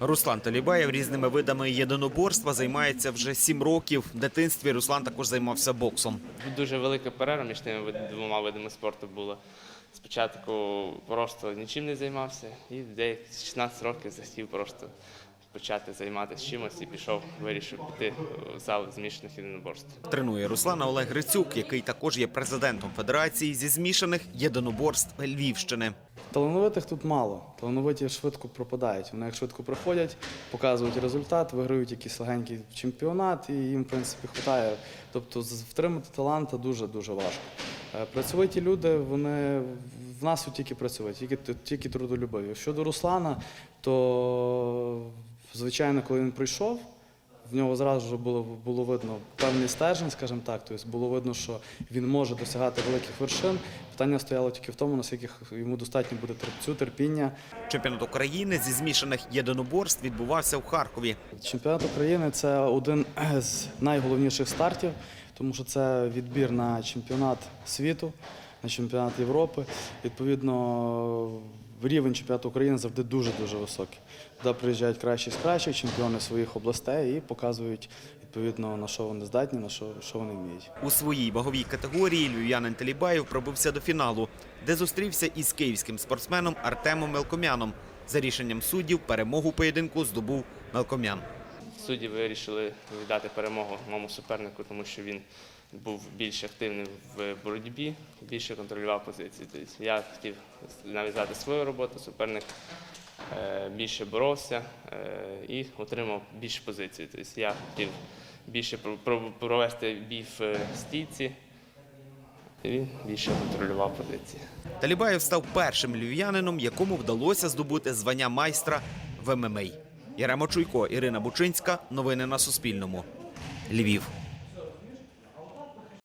Руслан Талібаєв різними видами єдиноборства займається вже сім років. В дитинстві Руслан також займався боксом. Дуже велика перерва між тими двома видами спорту була. Спочатку просто нічим не займався, і деякі 16 років захотів просто почати займатися чимось і пішов, вирішив піти в зал змішаних єдиноборств. Тренує Руслана Олег Грицюк, який також є президентом Федерації зі змішаних єдиноборств Львівщини. Талановитих тут мало. Талановиті швидко пропадають. Вони як швидко приходять, показують результат, виграють якийсь легенький чемпіонат, і їм, в принципі, вистачає. Тобто втримати таланта дуже-дуже важко. Е, Працьовиті люди, вони в нас тільки працюють, тільки, тільки трудолюбиві. Щодо Руслана, то звичайно, коли він прийшов, в нього зразу ж було, було видно певний стержень, скажімо так. Тобто було видно, що він може досягати великих вершин. Питання стояло тільки в тому, наскільки йому достатньо буде терпцю, терпіння. Чемпіонат України зі змішаних єдиноборств відбувався в Харкові. Чемпіонат України це один з найголовніших стартів, тому що це відбір на чемпіонат світу, на чемпіонат Європи. Відповідно, рівень чемпіонату України завжди дуже-дуже високий. Туди приїжджають кращі з кращих, чемпіони своїх областей і показують відповідно на що вони здатні, на що, що вони вміють. У своїй ваговій категорії львів'янин Талібаєв пробився до фіналу, де зустрівся із київським спортсменом Артемом Мелкомяном. За рішенням суддів перемогу поєдинку здобув Мелкомян. Судді вирішили віддати перемогу моєму супернику, тому що він був більш активним в боротьбі, більше контролював позиції. Тобто я хотів нав'язати свою роботу, суперник е, більше боровся е, і отримав більше позицій. Тобто я хотів більше про- про- провести бій в стійці, він більше контролював позиції. Талібаєв став першим львів'янином, якому вдалося здобути звання майстра в ММА. Яремо Чуйко, Ірина Бучинська. Новини на Суспільному. Львів.